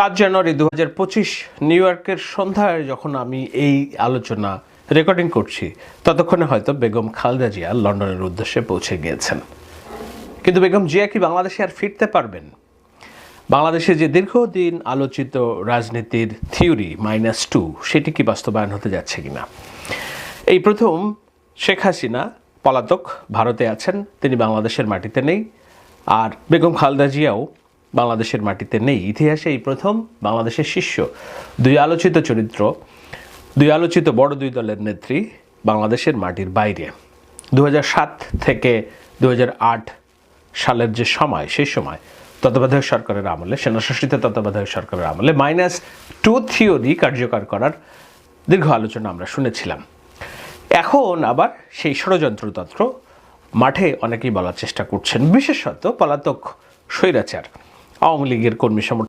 সাত জানুয়ারি দু হাজার পঁচিশ নিউ ইয়র্কের সন্ধ্যায় যখন আমি এই আলোচনা রেকর্ডিং করছি, ততক্ষণে হয়তো বেগম খালদা জিয়া লন্ডনের উদ্দেশ্যে পৌঁছে গিয়েছেন। কিন্তু বেগম জিয়া কি বাংলাদেশে আর ফিরতে পারবেন? বাংলাদেশে যে দীর্ঘদিন আলোচিত রাজনীতির থিওরি মাইনাস টু, সেটি কি বাস্তবায়ন হতে যাচ্ছে কিনা? এই প্রথম শেখ হাসিনা পলাতক, ভারতে আছেন, তিনি বাংলাদেশের মাটিতে নেই। আর বেগম খালদা জিয়াও বাংলাদেশের মাটিতে নেই। ইতিহাসে এই প্রথম বাংলাদেশের শিষ্য দুই আলোচিত চরিত্র, দুই আলোচিত বড় দুই দলের নেত্রী বাংলাদেশের মাটির বাইরে। দু হাজার সাত থেকে দু হাজার আট সালের যে সময়, সেই সময় তত্ত্বাবধায়ক সরকারের আমলে, সেনাশাসিত তত্ত্বাবধায়ক সরকারের আমলে মাইনাস টু থিওরি কার্যকর করার দীর্ঘ আলোচনা আমরা শুনেছিলাম। এখন আবার সেই ষড়যন্ত্রতন্ত্র মাঠে অনেকেই বলার চেষ্টা করছেন, বিশেষত পলাতক স্বৈরাচার। আওয়ামী লীগের কর্মী সমর্থক